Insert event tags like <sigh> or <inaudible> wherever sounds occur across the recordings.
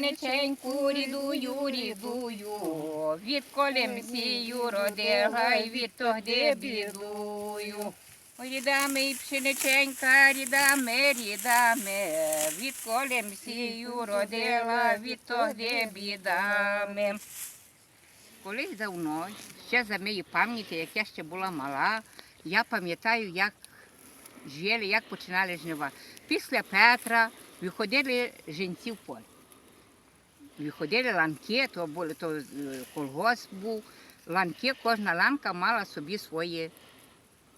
пшениченьку рідую, рідую, від колем сію родила, й від тогди бідую. Рідами і пшениченька, рідами, рідами, від колем сію родила, від тогди бідами. Колись давно, ще за моєї пам'яті, як я ще була мала, я пам'ятаю, як жили, як починали жнива. Після Петра виходили жінці в поле. Виходили ланки, то, були, то е, колгосп був. Ланки, кожна ланка мала собі своє,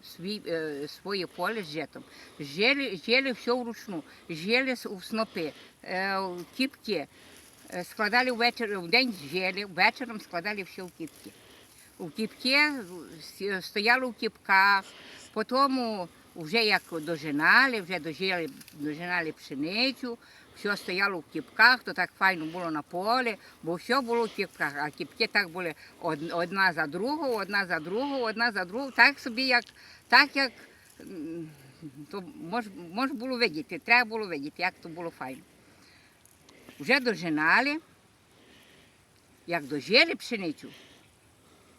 свій, е, своє поле з житом. Жили, жили все вручну, жили у снопи, е, в кіпки. Е, Складали ввечері, в день жили, вечором складали все в кіпки. У кіпки стояли в кіпках, потім вже як дожинали, вже дожили, дожинали пшеницю, все стояло в кіпках, то так файно було на полі, бо все було в кіпках, а кіпки так були одна за другу, одна за другу, одна за другу, так собі, як, так як то мож, мож було видіти, треба було видіти, як то було файно. Вже дожинали, як дожили пшеницю,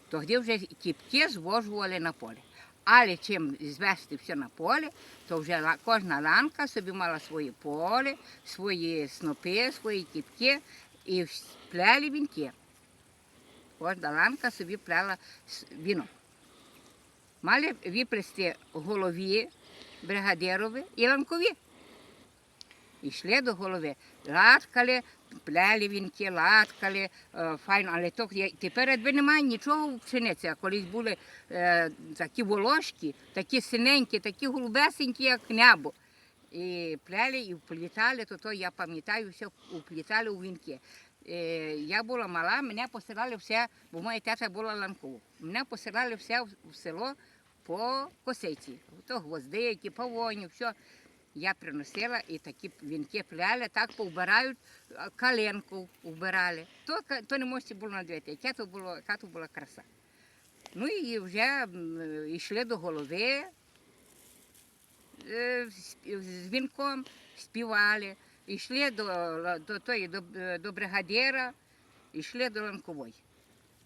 тоді вже кіпки звожували на поле. Але чим звести все на поле, то вже кожна ланка собі мала своє поле, свої снопи, свої кіпки і плели вінки. Кожна ланка собі плела віно. Мали виплести голові бригадирові і ланкові. Йшли до голови, латкали, плели вінки, латкали, е, файно, але то, тепер немає нічого в пшениці, а колись були е, такі волошки, такі синенькі, такі голубесенькі, як небо. І плели, і вплітали, то, то я пам'ятаю, все вплітали у вінки. Е, я була мала, мене посилали все, бо моя тета була ланкова. Мене посилали все в, село по косиці. То гвоздики, павоні, все. Я приносила і такі вінки пляли, так повбирають, а, каленку вбирали. То, то не можна було надивити, яка то, було, яка то була краса. Ну і вже йшли до голови е, з- вінком, співали, йшли до, до, тої, до, е, до бригадира, йшли до ланкової.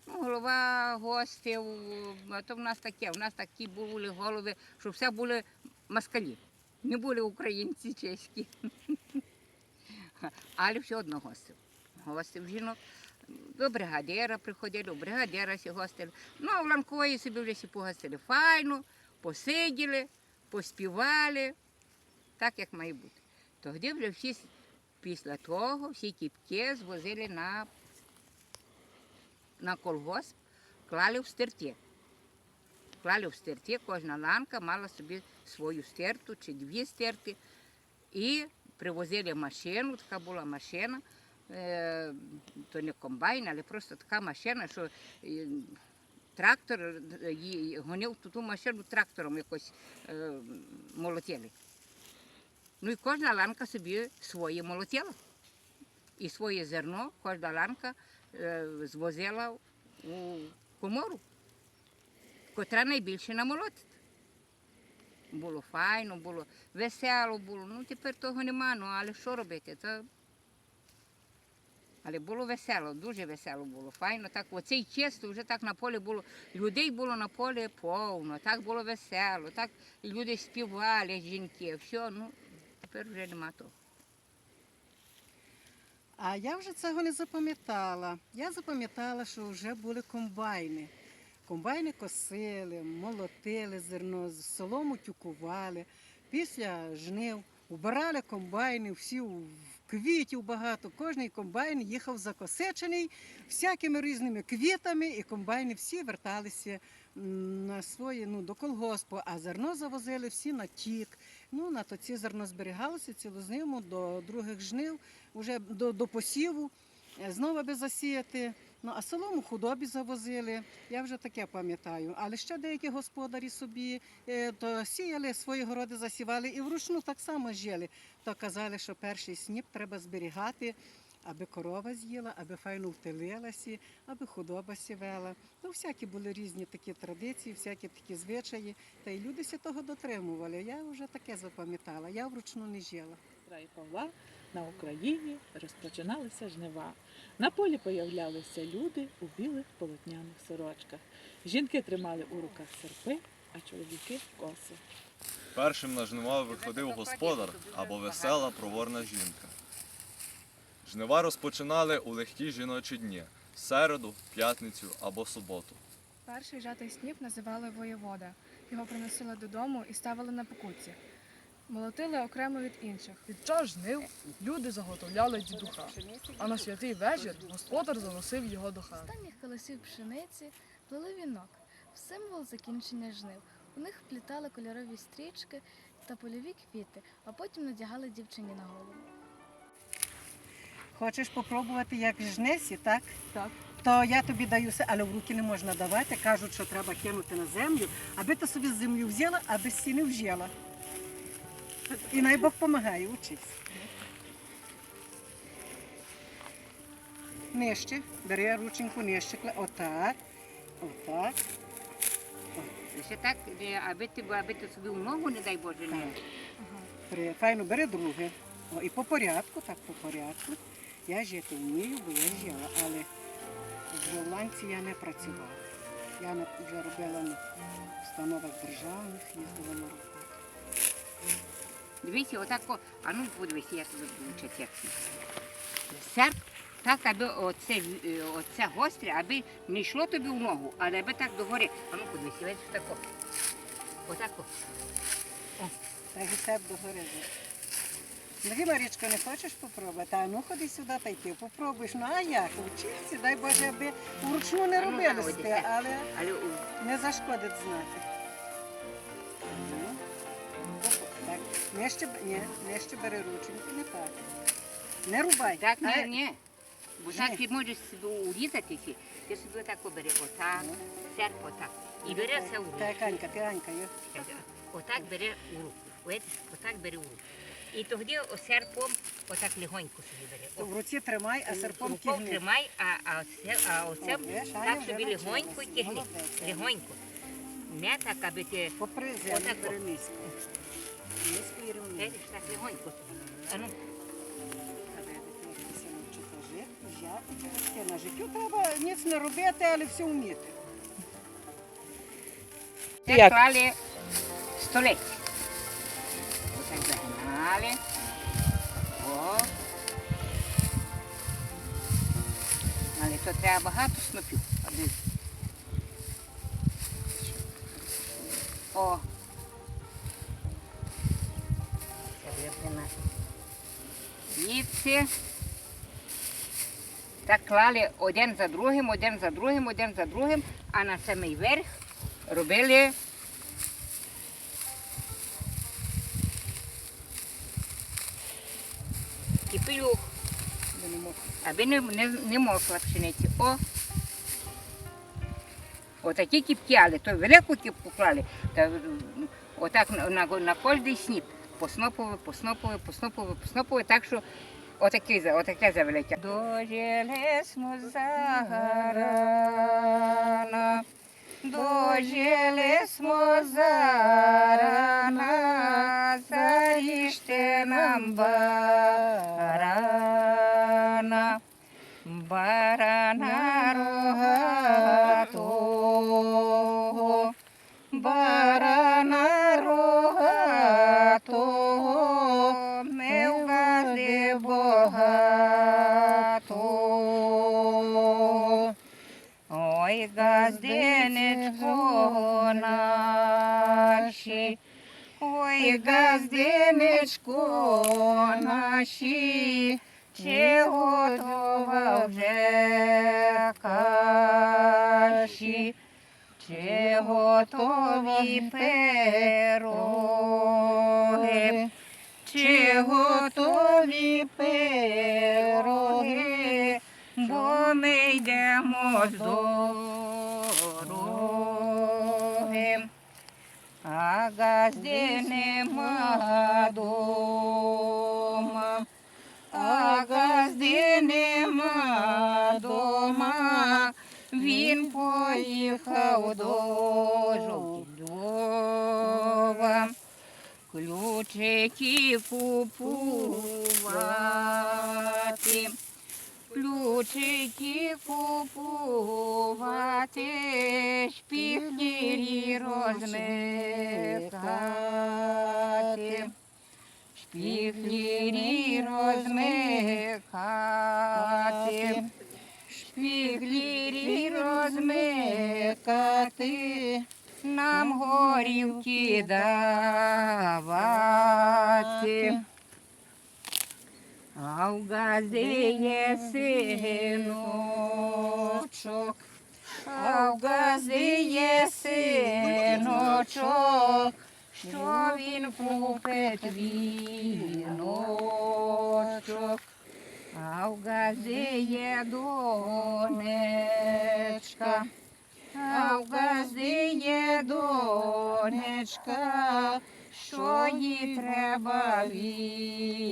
Ну, голова гостів, то в нас таке, в нас такі були голови, що все були москалі. Не були українці чеські. <laughs> Але все одно гостив. Гостив жінок. До бригадира приходили, у бригадира всі гостили. Ну, а в Ланкової собі вже всі погостили. Файно, посиділи, поспівали, так як має бути. Тоді вже всі після того всі кіпки звозили на, на колгосп, клали в стерті. Клали в стерті, кожна ланка мала собі свою стерту чи дві стерти. І привозили машину, така була машина, е, то не комбайн, але просто така машина, що е, трактор е, гонив ту, машину трактором якось молотили. Ну і кожна ланка собі своє молотила. І своє зерно кожна ланка звозила у комору, котра найбільше намолотить. Було файно, було весело було. Ну тепер того нема, ну але що робити? То... Але було весело, дуже весело було. Файно. Так оцей час то вже так на полі було. Людей було на полі повно, так було весело, так люди співали, жінки, все, ну тепер вже нема того. А я вже цього не запам'ятала. Я запам'ятала, що вже були комбайни. Комбайни косили, молотили зерно, солому тюкували. Після жнив убирали комбайни, всі в квітів багато. Кожний комбайн їхав закосечений всякими різними квітами, і комбайни всі верталися на свої, ну, до колгоспу, а зерно завозили всі на тік. Ну, на то ці зерно зберігалося цілу зиму до других жнив, вже до, до посіву, е, знову аби засіяти. Ну, а солому худобі завозили, я вже таке пам'ятаю. Але ще деякі господарі собі е, то сіяли, свої городи засівали і вручну так само жили. То казали, що перший сніп треба зберігати, аби корова з'їла, аби файно втелилася, аби худоба сівела. Ну, всякі були різні такі традиції, всякі такі звичаї. Та й люди ся того дотримували. Я вже таке запам'ятала. Я вручну не жила. Павла на Україні розпочиналися жнива. На полі появлялися люди у білих полотняних сорочках. Жінки тримали у руках серпи, а чоловіки коси. Першим на жнива виходив господар або весела проворна жінка. Жнива розпочинали у легкі жіночі дні середу, п'ятницю або суботу. Перший жатий сніп називали воєвода. Його приносили додому і ставили на покутці. Молотили окремо від інших. Під час жнив люди заготовляли дідуха, а на святий вечір господар заносив його до хати. останніх колосів пшениці плели вінок в символ закінчення жнив. У них вплітали кольорові стрічки та польові квіти, а потім надягали дівчині на голову. Хочеш попробувати, як жнесі, так? Так. То я тобі даю все, але в руки не можна давати. Кажуть, що треба кинути на землю, аби ти собі з землі взяла, а без сіни вжила. І най Бог допомагає, учись. Нижче, бери рученьку нижче, отак, отак, Ще так, аби ти, аби ти собі в ногу, не дай Боже, не. При- Файно бери друге. О, і по порядку, так по порядку. Я жити вмію, бо я жила, але в Жовланці я не працювала. Я вже робила на установах державних, їздила на роботу. Дивися, отак, а ну подивися, я тобі як. Серп, так, аби оце, е, оце гостре, аби не йшло тобі в ногу, але аби так догори. А ну подивися, ось тако. Отако. Та й себе догори. Дорогі Марічко, не хочеш попробувати? А ну ходи сюди та й ти попробуєш. Ну а як? Вчиться, дай Боже, аби вручну не ну, робили сте, але Але не зашкодить знати. Так, нижче, б- ні, нижче бери рученьку, не так. Не рубай. так, ні, ні. Бо так ти можеш собі урізатися, ти собі отак обери, отак, серп отак. І бери все у руку. Так, Анька, ти Анька, йо. Отак бере у руку. Видиш, отак бере у руку. І тоді серпом отак легонько собі бере. О, В руці тримай, а серпом Рукою тягни. тримай, а, а, оце, а оце О, Аня так вже собі навчилась. легонько тягни. Молодець. Легонько. Не так, аби ти Попри землю, Отак, о. бери низько. Ну, На життю треба ніц не робити, але все вміти. це клали столеть. Отак загинали. О. Але то треба багато снопів. О. Вівці. Так клали один за другим, один за другим, один за другим, а на самий верх робили кипелюх, аби не, не, не мокла пшениці. О! Отакі кіпки, але то велику кіпку клали, та, отак на, на, на кожний сніп. Поснопове, поснопове, поснопове, поснопове, так що отаке, за- отаке завелиття. Дожили смо зарано, дожили смо зарано, заріжте нам барана, ой, газдинечко наші, чи готова вже каші, чи готові пироги, чи готові пироги, бо ми йдемо з А газди нема дома, а газди нема дома, він поїхав до Жовтільова. ключики купувати, ключики купувати, шпіхлірі розмикати. Шпіхлірі розмикати, шпіхлірі розмикати, нам горівки давати. А в газі є синочок, а в газі є синочок, що він купить віночок, а в газі є донечка, а в газі є донечка, що їй треба віночка.